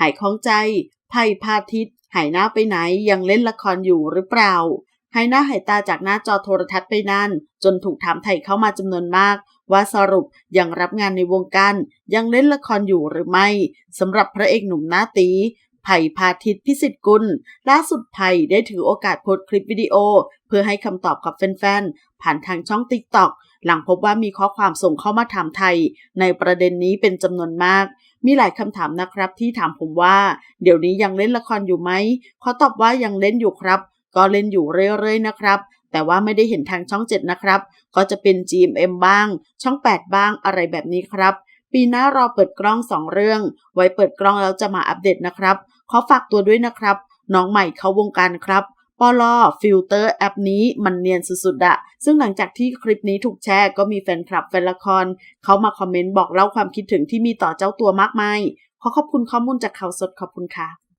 หายข้องใจไผ่พาทิตย์หายหน้าไปไหนยังเล่นละครอยู่หรือเปล่า หายหน้าหายตาจากหน้าจอโทรทัศน์ไปนานจนถูกถามไถ่เข้ามาจำนวนมาก ว่าสรุปยังรับงานในวงการยังเล่นละครอยู่หรือไม่สำหรับพระเอกหนุ่มหน้าตีไผ่พาทิตพิสิทธิ์กุล ล่าสุดไผ่ได้ถือโอกาสโพสต์คลิปวิดีโอ เพื่อให้คำตอบกับแฟนๆ ผ่านทางช่องติ๊กต็อกหลังพบว่ามีข้อความส่งเข้ามาถามไทย ในประเด็นนี้เป็นจำนวนมาก มีหลายคำถามนะครับที่ถามผมว่า เดี๋ยวนี้ยังเล่นละครอยู่ไหมเขาตอบว่ายังเล่นอยู่ครับ ก็เล่นอยู่เรื่อยๆนะครับ แต่ว่าไม่ได้เห็นทางช่อง7นะครับ ก็จะเป็น GMM บ้าง ช่อง 8 บ้างอะไรแบบนี้ครับ ปีหน้ารอเปิดกล้อง 2 เรื่อง ไว้เปิดกล้องแล้วจะมาอัปเดตนะครับ ขอฝากตัวด้วยนะครับ น้องใหม่เข้าวงการครับ ปลอฟิลเตอร์แอปนี้มันเนียนสุดๆอะซึ่งหลังจากที่คลิปนี้ถูกแชร์ก็มีแฟนคลับแฟนละคร เขามาคอมเมนต์บอกเล่าความคิดถึงที่มีต่อเจ้าตัวมากมาย ขอขอบคุณข้อมูลจากข่าวสดขอบคุณค่ะ